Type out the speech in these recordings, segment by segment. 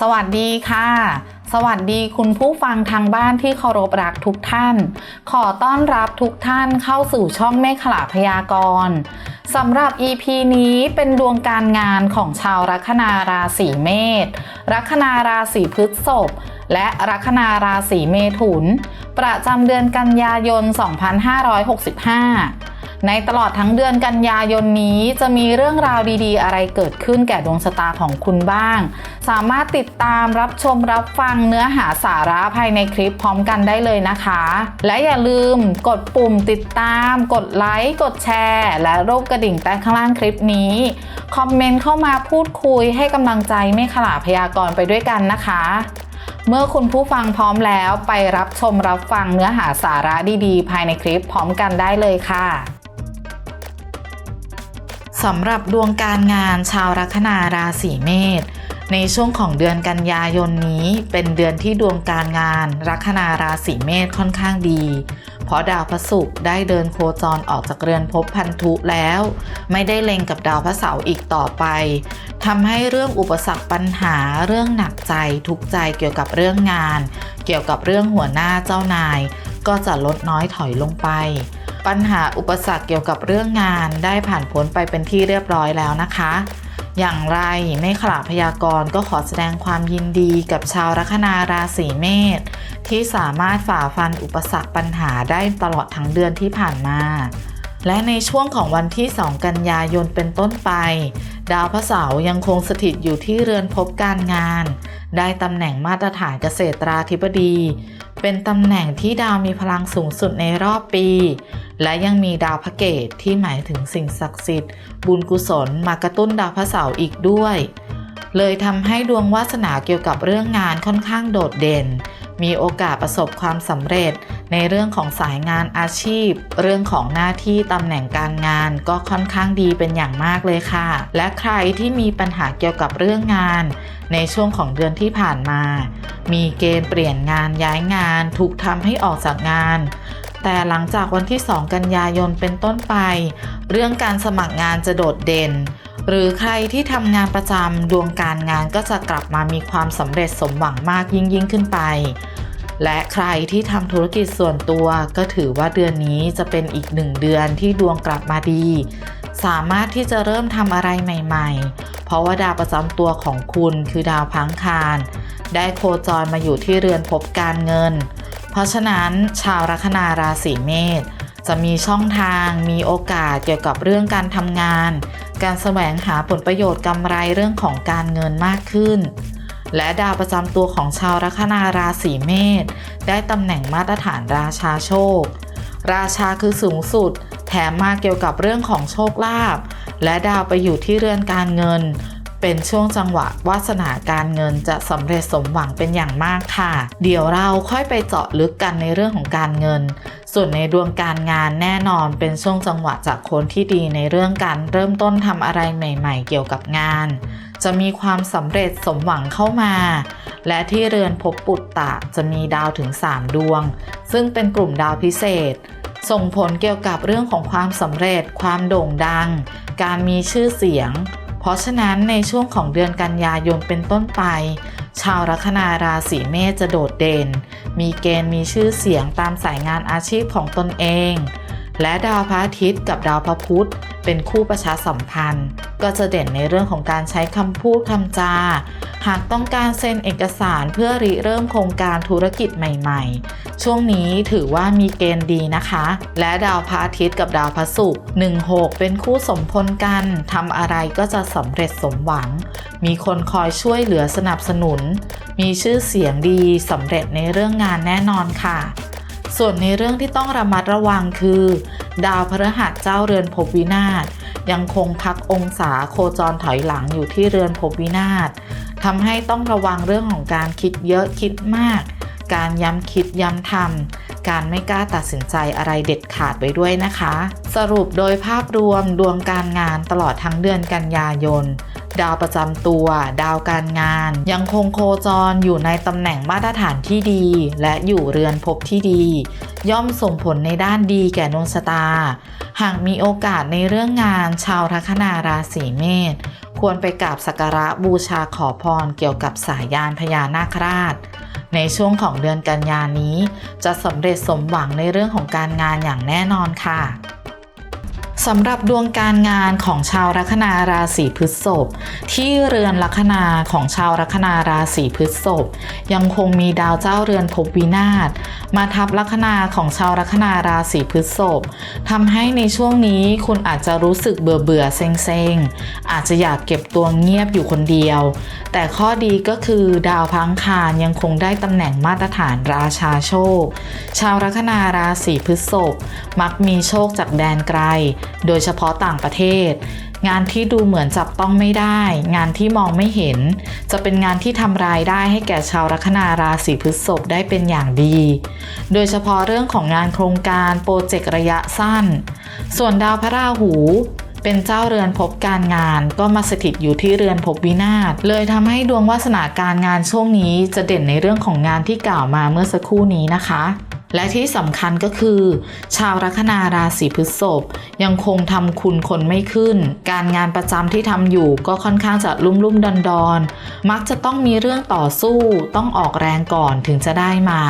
สวัสดีค่ะ สวัสดีคุณผู้ฟังทางบ้านที่เคารพรักทุกท่าน ขอต้อนรับทุกท่านเข้าสู่ช่องเมฆขลาพยากรณ์สำหรับ EP นี้เป็นดวงการงานของชาวลัคนาราศีเมษ ลัคนาราศีพฤษภ และลัคนาราศีเมถุน ประจำเดือนกันยายน 2565 ในตลอดทั้งเดือนกันยายนนี้จะมีเรื่องราวดีๆ อะไรเกิดขึ้นแก่ดวงชะตาของคุณบ้าง สามารถติดตามรับชมรับฟังเนื้อหาสาระภายในคลิปพร้อมกันได้เลยนะคะ และอย่าลืมกดปุ่มติดตาม กดไลค์กดแชร์ และรูปกระดิ่งใต้ข้างล่างคลิปนี้ คอมเมนต์เข้ามาพูดคุยให้กำลังใจไม่ขลาพยากรไปด้วยกันนะคะ เมื่อคุณผู้ฟังพร้อมแล้วไปรับชมรับฟังเนื้อหาสาระดีๆ ภายในคลิปพร้อมกันได้เลยค่ะ สำหรับดวงการงานชาวลัคนาราศีเมษในช่วงของเดือนกันยายนนี้ เป็นเดือนที่ดวงการงานลัคนาราศีเมษค่อนข้างดี เพราะดาวพระศุกร์ได้เดินโคจรออกจากเรือนภพพันธุแล้ว ไม่ได้เล็งกับดาวพระเสาร์อีกต่อไปทำให้เรื่องอุปสรรคปัญหาเรื่องหนักใจทุกใจเกี่ยวกับเรื่องงาน เกี่ยวกับเรื่องหัวหน้าเจ้านาย ก็จะลดน้อยถอยลงไป ปัญหาอุปสรรคเกี่ยวกับเรื่องงานได้ผ่านพ้นไปเป็นที่เรียบร้อยแล้วนะคะ อย่างไรไม่ขลาพยากรณ์ก็ขอแสดงความยินดีกับชาวลัคนาราศีเมษที่สามารถฝ่าฟันอุปสรรคปัญหาได้ตลอดทั้งเดือนที่ผ่านมา และในช่วงของวันที่ 2 กันยายนเป็นต้นไป ดาวพระเสาร์ยังคงสถิตอยู่ที่เรือนภพการงาน ได้ตำแหน่งมาตรฐานเกษตราธิบดี เป็นตำแหน่งที่ดาวมีพลังสูงสุดในรอบปี และยังมีดาวพระเกตที่หมายถึงสิ่งศักดิ์สิทธิ์ บุญกุศลมากระตุ้นดาวพระเสาร์อีกด้วย เลยทำให้ดวงวาสนาเกี่ยวกับเรื่องงานค่อนข้างโดดเด่น มีโอกาสประสบความสำเร็จ ในเรื่องของสายงานอาชีพ เรื่องของหน้าที่ตำแหน่งการงานก็ค่อนข้างดีเป็นอย่างมากเลยค่ะ และใครที่มีปัญหาเกี่ยวกับเรื่องงาน ในช่วงของเดือนที่ผ่านมา มีเกณฑ์เปลี่ยนงานย้ายงาน ถูกทำให้ออกจากงาน แต่หลังจากวันที่ 2 กันยายนเป็นต้นไป เรื่องการสมัครงานจะโดดเด่นหรือใครที่ทำงานประจำดวงการงานก็จะกลับมามีความสำเร็จสมหวังมากยิ่งยิ่งขึ้นไป และใครที่ทำธุรกิจส่วนตัวก็ถือว่าเดือนนี้จะเป็นอีกหนึ่งเดือนที่ดวงกลับมาดี สามารถที่จะเริ่มทำอะไรใหม่ ๆ เพราะว่าดาวประจำตัวของคุณคือดาวพังคาร ได้โคจรมาอยู่ที่เรือนภพการเงิน เพราะฉะนั้นชาวลัคนาราศีเมษจะมีช่องทางมีโอกาสเกี่ยวกับเรื่องการทำงาน การแสวงหาผลประโยชน์กำไรเรื่องของการเงินมากขึ้น และดาวประจำตัวของชาวลัคนาราศีเมษได้ตำแหน่งมาตรฐานราชาโชค ราชาคือสูงสุด แถมมาเกี่ยวกับเรื่องของโชคลาภและดาวไปอยู่ที่เรือนการเงิน เป็นช่วงจังหวะวาสนาการเงินจะสำเร็จสมหวังเป็นอย่างมากค่ะ เดี๋ยวเราค่อยไปเจาะลึกกันในเรื่องของการเงิน ส่วนในดวงการงานแน่นอนเป็นช่วงจังหวะจากคนที่ดีในเรื่องการเริ่มต้นทำอะไรใหม่ ๆ เกี่ยวกับงาน จะมีความสำเร็จสมหวังเข้ามา และที่เรือนภพปุตตะจะมีดาวถึง 3 ดวง ซึ่งเป็นกลุ่มดาวพิเศษ ส่งผลเกี่ยวกับเรื่องของความสำเร็จ ความโด่งดัง การมีชื่อเสียง ราะฉะนั้นในช่วงของเดือนกันยายนเป็นต้นไป ชาวลัคนาราศีเมษจะโดดเด่น มีเกณฑ์มีชื่อเสียงตามสายงานอาชีพของตนเอง และดาวพระอาทิตย์กับดาวพระพุธเป็นคู่ประชาสัมพันธ์ ก็จะเด่นในเรื่องของการใช้คำพูดคำจา หากต้องการเซ็นเอกสารเพื่อริเริ่มโครงการธุรกิจใหม่ๆ ช่วงนี้ถือว่ามีเกณฑ์ดีนะคะ และดาวพระอาทิตย์กับดาวพระศุกร์16 เป็นคู่สมพลกันทำอะไรก็จะสำเร็จสมหวัง มีคนคอยช่วยเหลือสนับสนุน มีชื่อเสียงดีสำเร็จในเรื่องงานแน่นอนค่ะ ส่วนในเรื่องที่ต้องระมัดระวังคือ ดาวพฤหัสเจ้าเรือนภพวินาศยังคงพักองศาโคจรถอยหลังอยู่ที่เรือนภพวินาศทำให้ต้องระวังเรื่องของการคิดเยอะคิดมาก การย้ำคิดย้ำทำการไม่กล้าตัดสินใจอะไรเด็ดขาดไว้ด้วยนะคะ สรุปโดยภาพรวมดวงการงานตลอดทั้งเดือนกันยายน ดาวประจำตัว ดาวการงาน ยังคงโคจรอยู่ในตำแหน่งมาตรฐานที่ดี และอยู่เรือนภพที่ดี ย่อมส่งผลในด้านดีแก่ดวงชะตา หากมีโอกาสในเรื่องงานชาวลัคนาราศีเมษควรไปกราบสักการะบูชาขอพรเกี่ยวกับสายยานพญานาคราช ในช่วงของเดือนกันยานี้ จะสำเร็จสมหวังในเรื่องของการงานอย่างแน่นอนค่ะ สำหรับดวงการงานของชาวลัคนาราศีพฤษภที่เรือนลัคนาของชาวลัคนาราศีพฤษภยังคงมีดาวเจ้าเรือนภพวินาศมาทับลัคนาของชาวลัคนาราศีพฤษภทำให้ในช่วงนี้คุณอาจจะรู้สึกเบื่อเบื่อเซ็งเซงอาจจะอยากเก็บตัวเงียบอยู่คนเดียว แต่ข้อดีก็คือดาวพังคารยังคงได้ตำแหน่งมาตรฐานราชาโชค ชาวลัคนาราศีพฤษภมักมีโชคจากแดนไกลโดยเฉพาะต่างประเทศ งานที่ดูเหมือนจับต้องไม่ได้ งานที่มองไม่เห็น จะเป็นงานที่ทำรายได้ให้แก่ชาวลัคนาราศีพฤษภได้เป็นอย่างดี โดยเฉพาะเรื่องของงานโครงการโปรเจกต์ระยะสั้น ส่วนดาวพระราหูเป็นเจ้าเรือนภพการงานก็มาสถิตอยู่ที่เรือนภพวินาศเลยทำให้ดวงวาสนาการงานช่วงนี้จะเด่นในเรื่องของงานที่กล่าวมาเมื่อสักครู่นี้นะคะ และที่สำคัญก็คือ ชาวลัคนาราศีพฤษภยังคงทำคุณคนไม่ขึ้น การงานประจำที่ทำอยู่ก็ค่อนข้างจะลุ่มลุ่มดอนดอนมักจะต้องมีเรื่องต่อสู้ต้องออกแรงก่อนถึงจะได้มา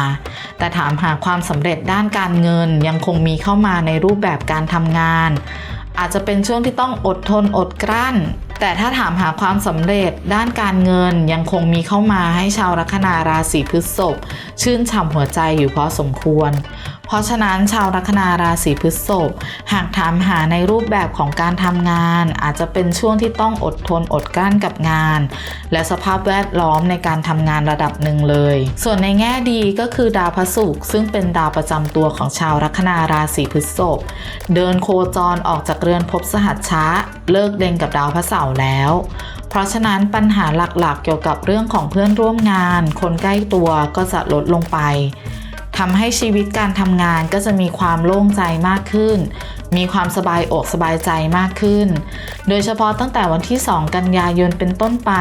แต่ถามหาความสำเร็จด้านการเงินยังคงมีเข้ามาในรูปแบบการทำงาน อาจจะเป็นช่วงที่ต้องอดทนอดกลั้น แต่ถ้าถามหาความสำเร็จด้านการเงินยังคงมีเข้ามาให้ชาวลัคนาราศีพฤษภชื่นฉ่ำหัวใจอยู่พอสมควร เพราะฉะนั้นชาวลัคนาราศีพฤษภหากถามหาในรูปแบบของการทำงาน อาจจะเป็นช่วงที่ต้องอดทนอดกลั้นกับงาน และสภาพแวดล้อมในการทำงานระดับหนึ่งเลย ส่วนในแง่ดีก็คือดาวพระศุกร์ซึ่งเป็นดาวประจำตัวของชาวลัคนาราศีพฤษภเดินโคจรออกจากเรือนภพสหัชชะเลิกเด็งกับดาวพระเสาร์แล้วเพราะฉะนั้นปัญหาหลักๆ เกี่ยวกับเรื่องของเพื่อนร่วมงาน คนใกล้ตัวก็จะลดลงไป ทำให้ชีวิตการทำงานก็จะมีความโล่งใจมากขึ้น มีความสบายอกสบายใจมากขึ้น โดยเฉพาะตั้งแต่วันที่ 2 กันยายนเป็นต้นไป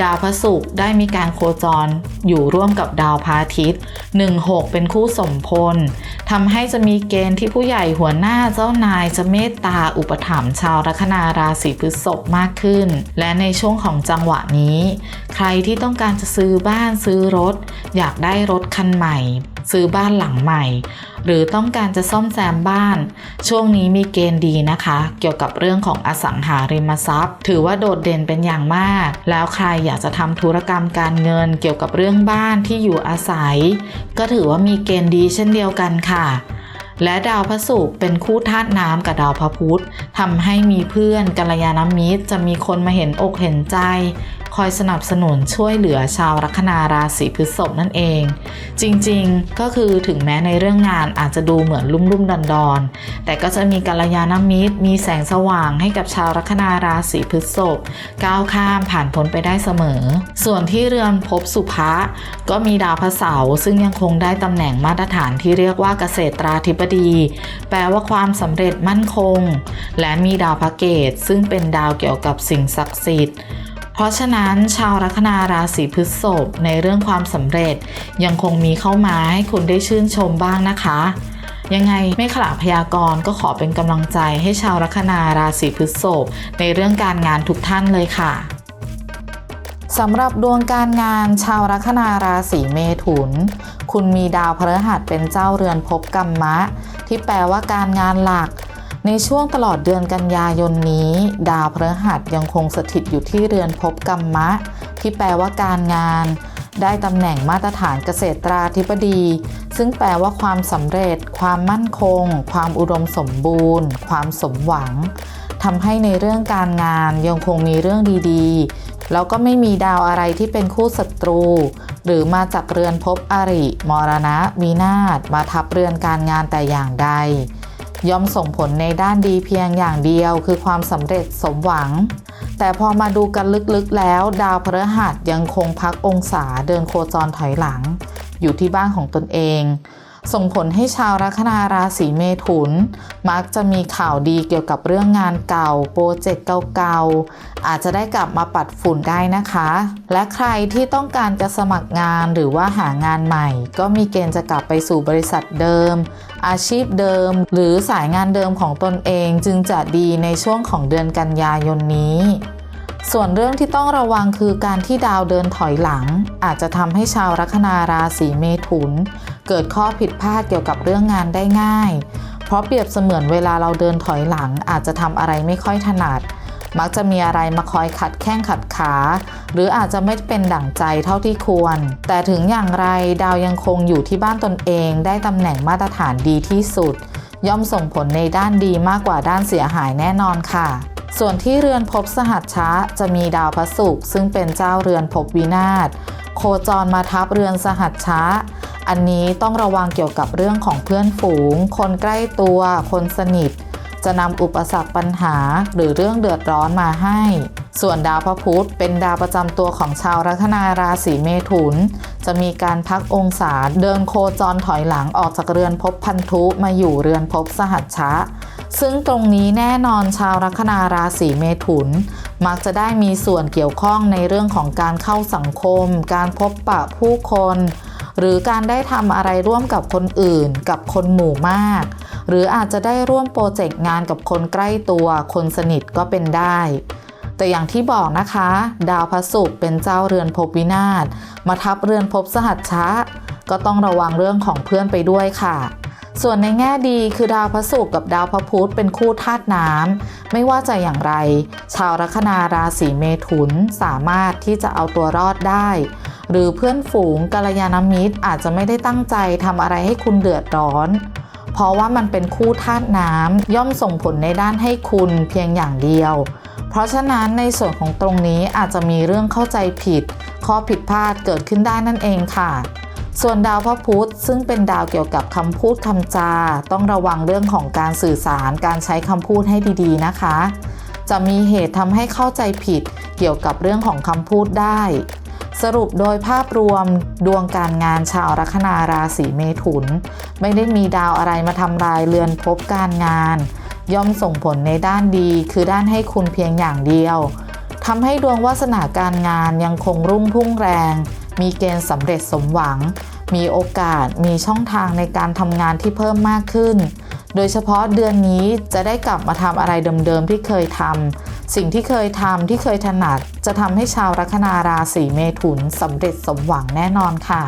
ดาวพระศุกร์ได้มีการโคจรอยู่ร่วมกับดาวพระอาทิตย์ 16 เป็นคู่สมพลทำให้จะมีเกณฑ์ที่ผู้ใหญ่หัวหน้าเจ้านายจะเมตตาอุปถัมภ์ชาวลัคนาราศีพฤษภมากขึ้น และในช่วงของจังหวะนี้ ใครที่ต้องการจะซื้อบ้านซื้อรถ อยากได้รถคันใหม่ ซื้อบ้านหลังใหม่ หรือต้องการจะซ่อมแซมบ้าน ช่วงนี้มีเกณฑ์ดีนะคะ เกี่ยวกับเรื่องของอสังหาริมทรัพย์ ถือว่าโดดเด่นเป็นอย่างมาก แล้วใครอยากจะทำธุรกรรมการเงิน เกี่ยวกับเรื่องบ้านที่อยู่อาศัย ก็ถือว่ามีเกณฑ์ดีเช่นเดียวกันค่ะและดาวพระศุกร์เป็นคู่ธาตุน้ำกับดาวพระพุธทำให้มีเพื่อนกัลยาณมิตรจะมีคนมาเห็นอกเห็นใจ อยสนับสนุนช่วยเหลือชาวลัคนาราศีพฤษภนั่นเอง จริงๆก็คือถึงแม้ในเรื่องงานอาจจะดูเหมือนลุ่มลุ่มดอนดอนแต่ก็จะมีกัลยาณมิตร มีแสงสว่างให้กับชาวลัคนาราศีพฤษภก้าวข้ามผ่านพ้นไปได้เสมอ ส่วนที่เรือนภพสุภะก็มีดาวพระเสาร์ซึ่งยังคงได้ตำแหน่งมาตรฐานที่เรียกว่าเกษตราธิบดี แปลว่าความสำเร็จมั่นคง และมีดาวพระเกตซึ่งเป็นดาวเกี่ยวกับสิ่งศักดิ์สิทธิ์ เพราะฉะนั้นชาวลัคนาราศีพฤษภในเรื่องความสำเร็จ ยังคงมีเข้ามาให้คุณได้ชื่นชมบ้างนะคะยังไงไม่ขลาพยากรณ์ก็ขอเป็นกำลังใจให้ชาวลัคนาราศีพฤษภในเรื่องการงานทุกท่านเลยค่ะสำหรับดวงการงานชาวลัคนาราศีเมถุน คุณมีดาวพฤหัสเป็นเจ้าเรือนภพกรรมะ ที่แปลว่าการงานหลัก ในช่วงตลอดเดือนกันยายนนี้ ดาวพฤหัสยังคงสถิตอยู่ที่เรือนภพกรรมะ ที่แปลว่าการงาน ได้ตำแหน่งมาตรฐานเกษตราธิบดี ซึ่งแปลว่าความสำเร็จ ความมั่นคง ความอุดมสมบูรณ์ ความสมหวังทำให้ในเรื่องการงานยังคงมีเรื่องดีๆ แล้วก็ไม่มีดาวอะไรที่เป็นคู่ศัตรู หรือมาจากเรือนภพอริ มรณะ วินาศมาทับเรือนการงานแต่อย่างใด ย่อมส่งผลในด้านดีเพียงอย่างเดียวคือความสำเร็จสมหวัง แต่พอมาดูกันลึกๆแล้ว ดาวพฤหัสยังคงพักองศาเดินโคจรถอยหลัง อยู่ที่บ้านของตนเอง ส่งผลให้ชาวลัคนาราศีเมถุน มักจะมีข่าวดีเกี่ยวกับเรื่องงานเก่า โปรเจกต์เก่าๆ อาจจะได้กลับมาปัดฝุ่นได้นะคะ และใครที่ต้องการจะสมัครงานหรือว่าหางานใหม่ ก็มีเกณฑ์จะกลับไปสู่บริษัทเดิม อาชีพเดิม หรือสายงานเดิมของตนเองจึงจะดีในช่วงของเดือนกันยายนนี้ส่วนเรื่องที่ต้องระวังคือการที่ดาวเดินถอยหลัง อาจจะทำให้ชาวลัคนาราศีเมถุน เกิดข้อผิดพลาดเกี่ยวกับเรื่องงานได้ง่าย เพราะเปรียบเสมือนเวลาเราเดินถอยหลังอาจจะทำอะไรไม่ค่อยถนัด มักจะมีอะไรมาคอยขัดแข้งขัดขา หรืออาจจะไม่เป็นดั่งใจเท่าที่ควร แต่ถึงอย่างไรดาวยังคงอยู่ที่บ้านตนเองได้ตำแหน่งมาตรฐานดีที่สุด ย่อมส่งผลในด้านดีมากกว่าด้านเสียหายแน่นอนค่ะ ส่วนที่เรือนภพสหัชชะจะมีดาวพระศุกร์ซึ่งเป็นเจ้าเรือนภพวินาศ โคจรมาทับเรือนสหัชชะ อันนี้ต้องระวังเกี่ยวกับเรื่องของเพื่อนฝูง คนใกล้ตัว คนสนิท จะนำอุปสรรคปัญหาหรือเรื่องเดือดร้อนมาให้ ส่วนดาวพระพุธเป็นดาวประจำตัวของชาวลัคนาราศีเมถุน จะมีการพักองศาเดินโคจรถอยหลังออกจากเรือนภพพันธุมาอยู่เรือนภพสหัชชะ ซึ่งตรงนี้แน่นอนชาวลัคนาราศีเมถุน มักจะได้มีส่วนเกี่ยวข้องในเรื่องของการเข้าสังคม การพบปะผู้คน หรือการได้ทำอะไรร่วมกับคนอื่น กับคนหมู่มาก หรืออาจจะได้ร่วมโปรเจกต์งานกับคนใกล้ตัว คนสนิทก็เป็นได้แต่อย่างที่บอกนะคะ ดาวพระศุกร์เป็นเจ้าเรือนภพวินาศมาทับเรือนภพสหัชชะ ก็ต้องระวังเรื่องของเพื่อนไปด้วยค่ะ ส่วนในแง่ดีคือดาวพระศุกร์กับดาวพระพุธเป็นคู่ธาตุน้ำไม่ว่าจะอย่างไร ชาวลัคนาราศีเมถุนสามารถที่จะเอาตัวรอดได้ หรือเพื่อนฝูงกัลยาณมิตรอาจจะไม่ได้ตั้งใจทำอะไรให้คุณเดือดร้อน เพราะว่ามันเป็นคู่ธาตุน้ำย่อมส่งผลในด้านให้คุณเพียงอย่างเดียว เพราะฉะนั้นในส่วนของตรงนี้อาจจะมีเรื่องเข้าใจผิด ข้อผิดพลาดเกิดขึ้นได้นั่นเองค่ะ ส่วนดาวพระพุธซึ่งเป็นดาวเกี่ยวกับคำพูดคำจา ต้องระวังเรื่องของการสื่อสารการใช้คำพูดให้ดีๆนะคะ จะมีเหตุทำให้เข้าใจผิดเกี่ยวกับเรื่องของคำพูดได้ สรุปโดยภาพรวมดวงการงานชาวลัคนาราศีเมถุน ไม่ได้มีดาวอะไรมาทำลายเรือนภพการงาน ย่อมส่งผลในด้านดี คือด้านให้คุณเพียงอย่างเดียวทำให้ดวงวาสนาการงานยังคงรุ่งพุ่งแรง มีเกณฑ์สำเร็จสมหวัง มีโอกาสมีช่องทางในการทำงานที่เพิ่มมากขึ้น โดยเฉพาะเดือนนี้จะได้กลับมาทำอะไรเดิมๆที่เคยทำสิ่งที่เคยทำที่เคยถนัด จะทำให้ชาวลัคนาราศีเมถุนสำเร็จสมหวังแน่นอนค่ะ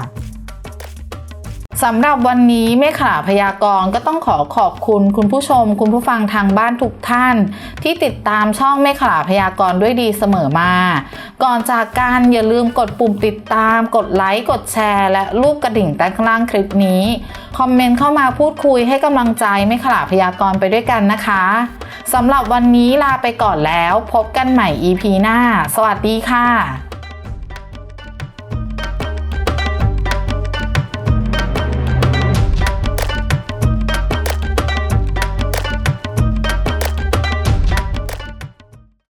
สำหรับวันนี้เมฆขาพยากรณ์ก็ต้องขอขอบคุณคุณผู้ชม คุณผู้ฟังทางบ้านทุกท่าน ที่ติดตามช่องเมฆขาพยากรณ์ด้วยดีเสมอมา ก่อนจากการอย่าลืมกดปุ่มติดตาม กดไลค์กดแชร์ และรูปกระดิ่งใต้ข้างล่างคลิปนี้ คอมเมนต์เข้ามาพูดคุยให้กำลังใจเมฆขาพยากรณ์ไปด้วยกันนะคะสำหรับวันนี้ลาไปก่อนแล้ว พบกันใหม่ EP หน้า สวัสดีค่ะ